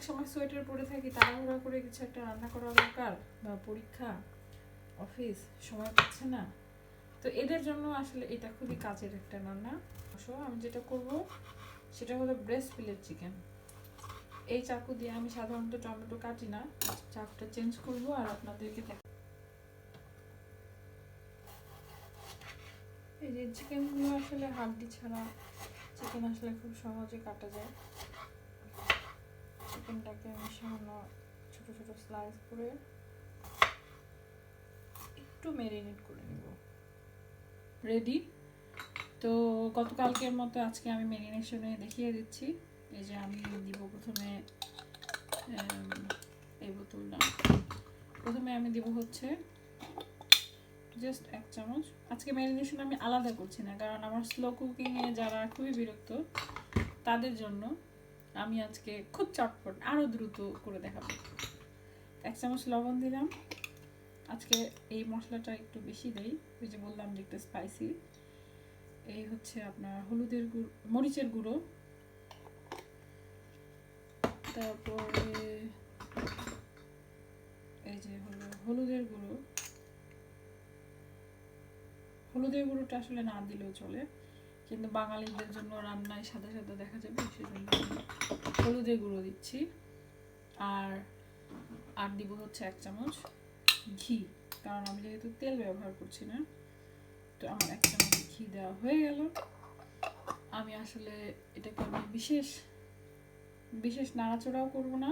অনেক সময় সোয়েটার পরে থাকি, তাড়াহুড়া করে কিছু একটা রান্না করা দরকার বা পরীক্ষা অফিস সময় পাচ্ছে না। তো এদের জন্য আসলে এটা খুবই কাজের একটা রান্না। সো আমি যেটা করব, সেটা হলো ব্রেস্ট ফিলেট চিকেন এই চাকু দিয়ে আমি সাধারণত টমেটো কাটি না, চাকুটা চেঞ্জ করব আর আপনাদেরকে দেখ এই যে চিকেনগুলো আসলে হাড্ডি ছাড়া চিকেন আসলে খুব সহজে কাটা যায়। চিকেনটাকে সামান্য ছোট ছোট স্লাইস করে একটু ম্যারিনেট করে নেব। রেডি তো গতকালকের মতো আজকে আমি ম্যারিনেশনে দেখিয়ে দিচ্ছি। এই যে আমি দিব প্রথমে এই বোতলটা। প্রথমে আমি দিব হচ্ছে জাস্ট এক চামচ। আজকে ম্যারিনেশন আমি আলাদা করছি না, কারণ আমার স্লো কুকিংয়ে যারা খুবই বিরক্ত, তাদের জন্য আমি আজকে খুব চটপট আরও দ্রুত করে দেখাবো। এক চামচ লবণ দিলাম। আজকে এই মশলাটা একটু বেশি দেই। ওই যে বললাম যে একটু স্পাইসি এই হচ্ছে আপনার হলুদের গুঁড়ো, মরিচের গুঁড়ো। তারপরে এই যে হলো হলুদের গুঁড়ো। হলুদের গুঁড়োটা আসলে না দিলেও চলে। কিন্তু বাঙালিদের জন্য রান্নায় সাদা সাদা দেখা যাবে, সেজন্য হলুদের গুঁড়ো দিচ্ছি। আর আর দিব হচ্ছে এক চামচ ঘি, কারণ আমি যেহেতু তেল ব্যবহার করছি না, তো আমার এক চামচ ঘি দেওয়া হয়ে গেল। আমি আসলে এটাকে আমি বিশেষ বিশেষ নাড়াচড়াও করব না।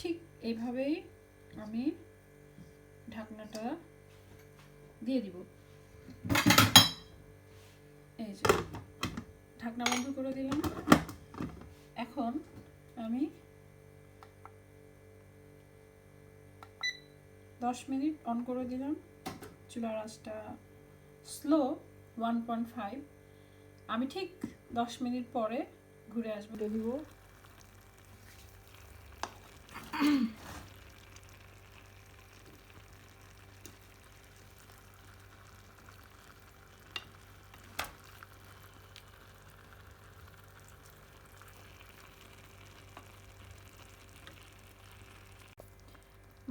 ঠিক এইভাবেই আমি ঢাকনাটা দিয়ে দিব। এই যে, ঢাকনা বন্ধ করে দিলাম। এখন আমি দশ মিনিট অন করে দিলাম। চুলার আঁচটা স্লো ওয়ান পয়েন্ট ফাইভ আমি ঠিক দশ মিনিট পরে ঘুরে আসব। দিব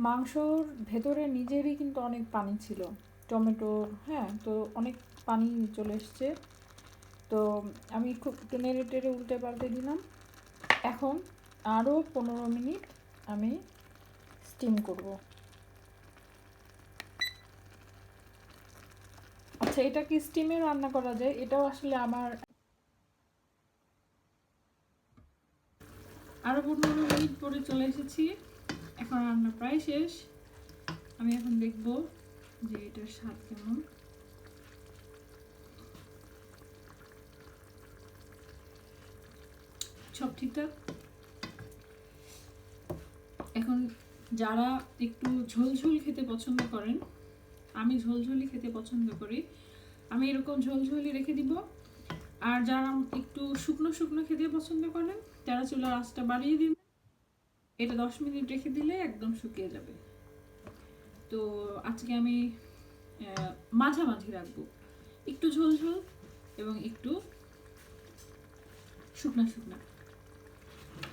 মাংসর ভেতরে নিজেরই কিন্তু অনেক পানি ছিল। টমেটো হ্যাঁ তো অনেক পানি চলে এসছে। তো আমি খুব একটু নেড়ে টেড়ে উল্টে পাল্টে দিলাম। এখন আরও পনেরো মিনিট আমি স্টিম করব। আচ্ছা এটা কি স্টিমে রান্না করা যায়? এটাও আসলে আমার আরও পনেরো মিনিট পরে চলে এসেছি। এখন রান্না প্রায় শেষ। আমি এখন দেখব যে এটার স্বাদ কেমন। সব ঠিকঠাক? এখন যারা একটু ঝোলঝোল খেতে পছন্দ করেন, আমি ঝোলঝোলি খেতে পছন্দ করি। আমি এরকম ঝোলঝোলি রেখে দিব। আর যারা একটু শুকনো শুকনো খেতে পছন্দ করেন, তারা চুলার আঁচটা বাড়িয়ে দিন। এটা দশ মিনিট রেখে দিলে একদম শুকিয়ে যাবে। তো আজকে আমি মাঝামাঝি রাখব। একটু ঝোল ঝোল এবং একটু শুকনা শুকনা।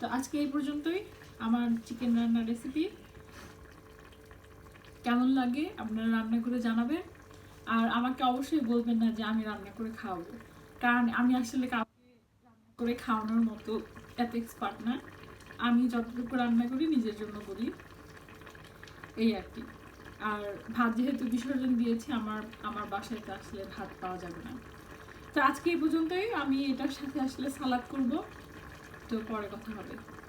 তো আজকে এই পর্যন্তই। আমার চিকেন রান্নার রেসিপি কেমন লাগে আপনারা রান্না করে জানাবেন। আর আমাকে অবশ্যই বলবেন না যে আমি রান্না করে খাওয়াবো। কারণ আমি আসলে কাউকে রান্না করে খাওয়ানোর মতো এত এক্সপার্ট না। আমি যতটুকু রান্না করি, নিজের জন্য করি। এই আর কি। আর ভাত যেহেতু বিসর্জন দিয়েছি, আমার আমার বাসায় তো আসলে ভাত পাওয়া যাবে না। তো আজকে এই পর্যন্তই। আমি এটার সাথে আসলে সালাদ করব। তো পরে কথা হবে।